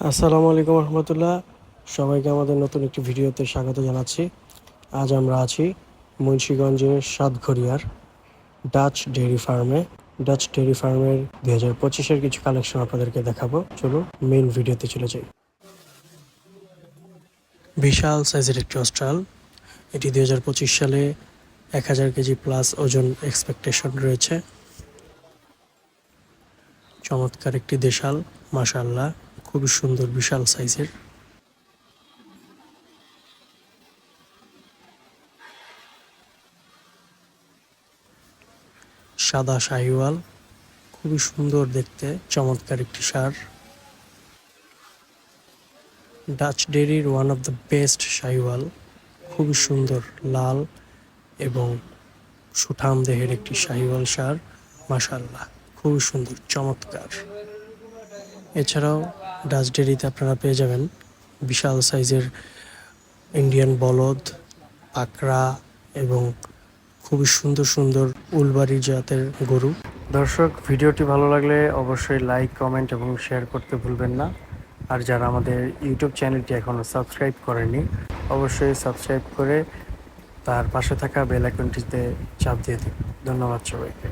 আসসালামু আলাইকুম রহমতুল্লাহ। সবাইকে আমাদের নতুন একটি ভিডিওতে স্বাগত জানাচ্ছি। আজ আমরা আছি মুন্সীগঞ্জের সাতঘরিয়ার ডাচ ডেয়ারি ফার্মে ডাচ ডেয়ারি ফার্মের দুই হাজার পঁচিশের কিছু কালেকশন আপনাদেরকে দেখাবো। চলুন মেইন ভিডিওতে চলে যাই। বিশাল সাইজের একটি অস্ট্রাল এটি দুই হাজার পঁচিশ সালে এক হাজার কেজি প্লাস ওজন এক্সপেকটেশন রয়েছে। চমৎকার একটি দেশাল মাশাল্লাহ খুবই সুন্দর, বিশাল সাইজের। সাদা শাহিওয়াল, খুবই সুন্দর দেখতে, চমৎকার একটি সার। Dutch ডেরির one of the best Sahiwal, খুবই সুন্দর, লাল এবং সুঠাম দেহের একটি শাহিওয়াল সার মাশাল্লাহ খুবই সুন্দর, চমৎকার। এছাড়াও ডাচ ডেরিতে আপনারা পেয়ে যাবেন বিশাল সাইজের ইন্ডিয়ান বলদ, পাকড়া এবং খুবই সুন্দর সুন্দর উলবাড়ি জাতের গরু। দর্শক, ভিডিওটি ভালো লাগলে অবশ্যই লাইক কমেন্ট এবং শেয়ার করতে ভুলবেন না। আর যারা আমাদের ইউটিউব চ্যানেলটি এখনও সাবস্ক্রাইব করেনি অবশ্যই সাবস্ক্রাইব করে তার পাশে থাকা বেল আইকনটিতে চাপ দিয়ে দিন। ধন্যবাদ সবাইকে।